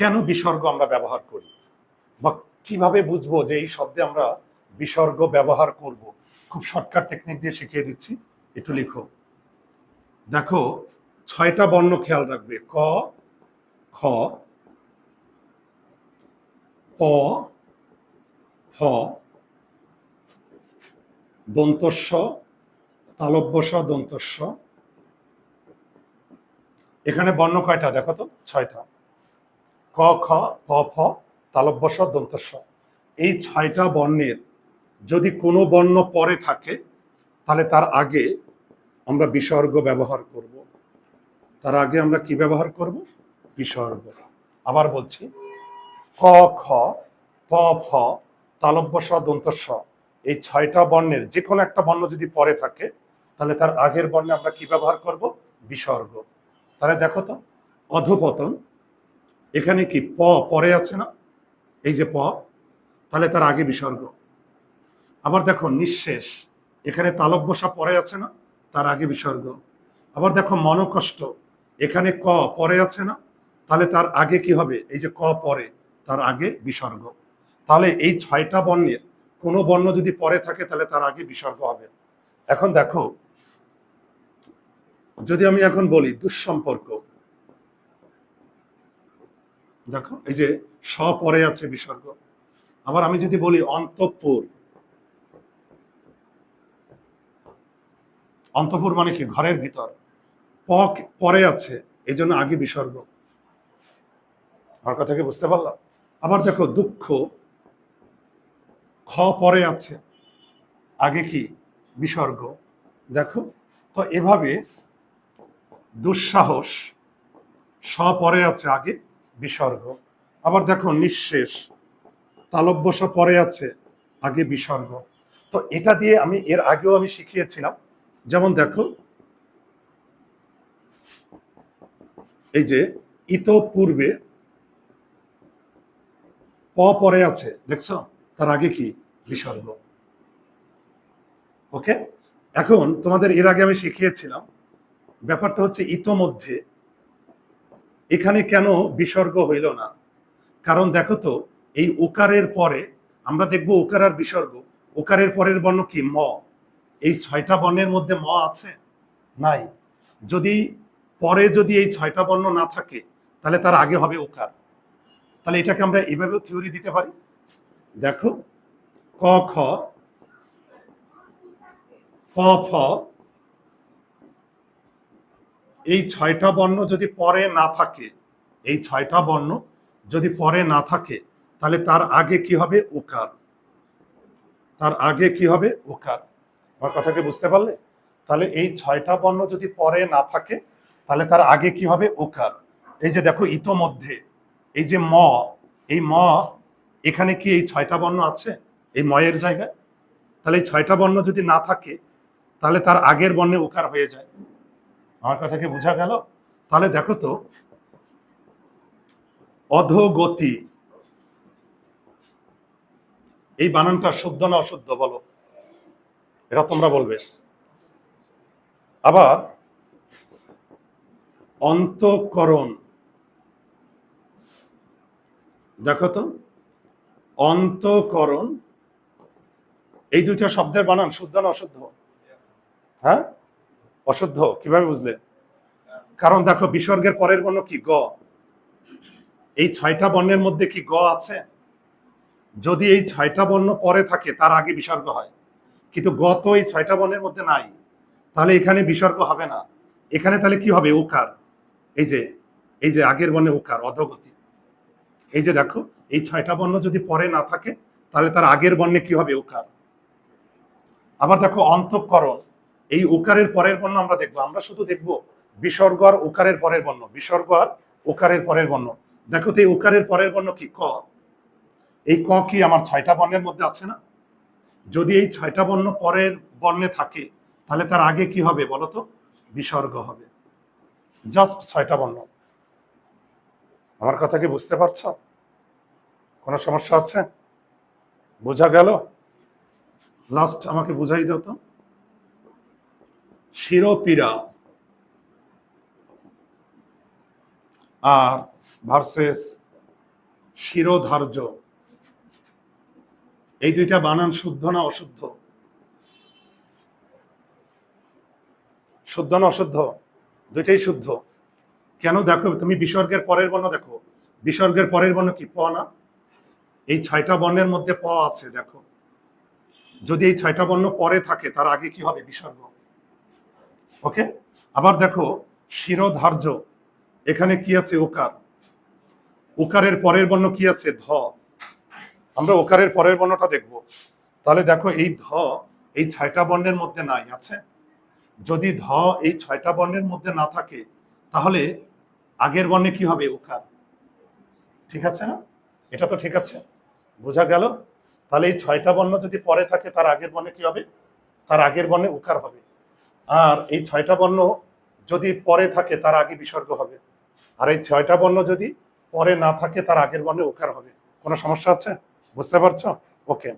কেন বিসর্গ আমরা ব্যবহার করি? বা কীভাবে বুঝব যে এই শব্দে আমরা বিসর্গ ব্যবহার করব? খুব শর্টকাট টেকনিক দিয়ে শিখিয়ে দিচ্ছি। একটু লিখো। দেখো, ছয়টা বর্ণ খেয়াল রাখবে। ক, খ, প, ফ, দন্তস্ব তালব্যস দন্তস্ব। এখানে বর্ণ কয়টা? দেখো তো, ছয়টা। ক, খ, প, ফ, তালব্যস, দন্তস্ব। এই ছয়টা বর্ণের যদি কোনো বর্ণ পরে থাকে, তাহলে তার আগে আমরা বিসর্গ ব্যবহার করব। তার আগে আমরা কি ব্যবহার করব? বিসর্গ। আবার বলছি, ক, খ, প, ফ, তালব্যস, দন্তস্ব, এই ছয়টা বর্ণের যে কোনো একটা বর্ণ যদি পরে থাকে, তাহলে তার আগের বর্ণে আমরা কি ব্যবহার করব? বিসর্গ। তাহলে দেখো তো, অধপতন এখানে কি প পরে আছে না? এই যে প, তাহলে তার আগে বিসর্গ। আবার দেখো নিঃশেষ, এখানে তালব্যসা পরে আছে না? তার আগে বিসর্গ। আবার দেখো মনকষ্ট, এখানে ক পরে আছে না? তাহলে তার আগে কি হবে? এই যে ক পরে, তার আগে বিসর্গ। তাহলে এই ছয়টা বর্ণের, কোনো বর্ণ যদি পরে থাকে, তাহলে তার আগে বিসর্গ হবে। এখন দেখো, যদি আমি এখন বলি দুঃসম্পর্ক দেখো, এই যে স পরে আছে বিসর্গ। আবার আমি যদি বলি অন্তঃপুর। অন্তঃপুর মানে কি? ঘরের ভিতর। প পরে আছে এই জন্য আগে বিসর্গ। আমার কথা কি বুঝতে পারলাম আবার দেখো, দুঃখ। খ পরে আছে, আগে কি? বিসর্গ। দেখো, তো এভাবে দুঃসাহস স পরে আছে, আগে বিসর্গ। আবার দেখো নিঃশেষ। তালব্যস পরে আছে, আগে বিসর্গ। তো এটা দিয়ে আমি, এর আগেও আমি শিখিয়েছিলাম। যেমন দেখো, এই যে ইতপূর্বে প পরে আছে, দেখছ? তার আগে কি? বিসর্গ। ওকে? এখন তোমাদের এর আগে আমি শিখিয়েছিলাম, ব্যাপারটা হচ্ছে ইতোমধ্যে এখানে কেন বিসর্গ হইল না? কারণ দেখো তো, এই ওকারের পরে আমরা দেখব ওকার আর বিসর্গ। ওকারের পরের বর্ণ কি? ম। এই ছয়টা বর্ণের মধ্যে ম আছে? নাই। যদি পরে যদি এই ছয়টা বর্ণ না থাকে, তাহলে তার আগে হবে ওকার। তাহলে এটাকে আমরা এইভাবেও থিওরি দিতে পারি। দেখো, ক, খ প ফ এই ছয়টা বর্ণ যদি পরে না থাকে, এই ছয়টা বর্ণ যদি পরে না থাকে, তাহলে তার আগে কি হবে? ওকার। তার আগে কি হবে? ওকার। আমার কথা কথাকে বুঝতে পারলে? তাহলে এই ছয়টা বর্ণ যদি পরে না থাকে, তাহলে তার আগে কি হবে? ওকার। এই যে দেখো ইতোমধ্যে, এই যে ম, এই ম, এখানে কি এই ছয়টা বর্ণ আছে? এই ময়ের জায়গায়। তাহলে এই ছয়টা বর্ণ যদি না থাকে, তাহলে তার আগের বর্ণে ওকার হয়ে যায়। আমার কথা কি বোঝা গেল? তাহলে দেখো তো, অধোগতি। এই বানানটা শুদ্ধ না অশুদ্ধ বলো? এটা তোমরা বলবে। আবার, অন্তঃকরণ। দেখো তো, অন্তঃকরণ। এই দুইটা শব্দের বানান শুদ্ধ না অশুদ্ধ? হ্যাঁ? অশুদ্ধ, কীভাবে বুঝলে? কারণ দেখো, বিসর্গের পরের বর্ণ কি? গ। এই ছয়টা বর্ণের মধ্যে কি গ আছে? যদি এই ছয়টা বর্ণ পরে থাকে, তার আগে বিসর্গ হয়। কিন্তু গ তো এই ছয়টা বর্ণের মধ্যে নাই। তাহলে এখানে বিসর্গ হবে না। এখানে তাহলে কি হবে? ওকার এই যে এই যে আগের বর্ণে ওকার অধগতি। এই যে দেখো, এই ছয়টা বর্ণ যদি পরে না থাকে, তাহলে তার আগের বর্ণে কি হবে? ওকার আবার দেখো, অন্তঃকরণ। এই ওকারের পরের বর্ণ আমরা দেখব। আমরা শুধু দেখব বিসর্গ আর ওকারের পরের বর্ণ। বিসর্গ আর ওকারের পরের বর্ণ। দেখো তো এই ওকারের পরের বর্ণ কি? ক। এই ক কি আমার ছয়টা বর্ণের মধ্যে আছে না? যদি এই ছয়টা বর্ণ পরের বর্ণে থাকে, তাহলে তার আগে কি হবে বলো তো? বিসর্গ হবে। জাস্ট ছয়টা বর্ণ। আমার কথা কি বুঝতে পারছ? কোনো সমস্যা আছে? বোঝা গেল? লাস্ট আমাকে বুঝাই দাও তো। শিরোপীড়া। আর ভার্সেস শিরোধার্য। এই দুইটা বানান শুদ্ধ না অশুদ্ধ? শুদ্ধ না অশুদ্ধ? দুইটাই শুদ্ধ। কেন দেখো, তুমি বিসর্গের পরের বর্ণ দেখো। বিসর্গের পরের বর্ণ কি? প না? এই ছয়টা বর্ণের মধ্যে প আছে, দেখো। যদি এই ছয়টা বর্ণ পরে থাকে, তার আগে কি হবে? বিসর্গ। ওকে আবার দেখো, শিরোধার্য, এখানে কি আছে ওকার? ওকারের পরের বর্ণ কি আছে? ধ। আমরা ওকারের পরের বর্ণটা দেখব। তাহলে দেখো, এই ধ এই ছয়টা বর্ণের মধ্যে নাই, আছে? যদি ধ এই ছয়টা বর্ণের মধ্যে না থাকে, তাহলে আগের বর্ণে কি হবে? ওকার। ঠিক আছে না? এটা তো ঠিক আছে। বোঝা গেল? তাহলে এই ছয়টা বর্ণ যদি পরে থাকে, তার আগের বর্ণে কি হবে? তার আগের বর্ণে উকার হবে। আর এই ছয়টা বর্ণ যদি পরে থাকে, তার আগে বিসর্গ হবে। আর এই ছয়টা বর্ণ যদি পরে না থাকে, তার আগের বর্ণে ওকার হবে। কোনো সমস্যা আছে? বুঝতে পারছ? ওকে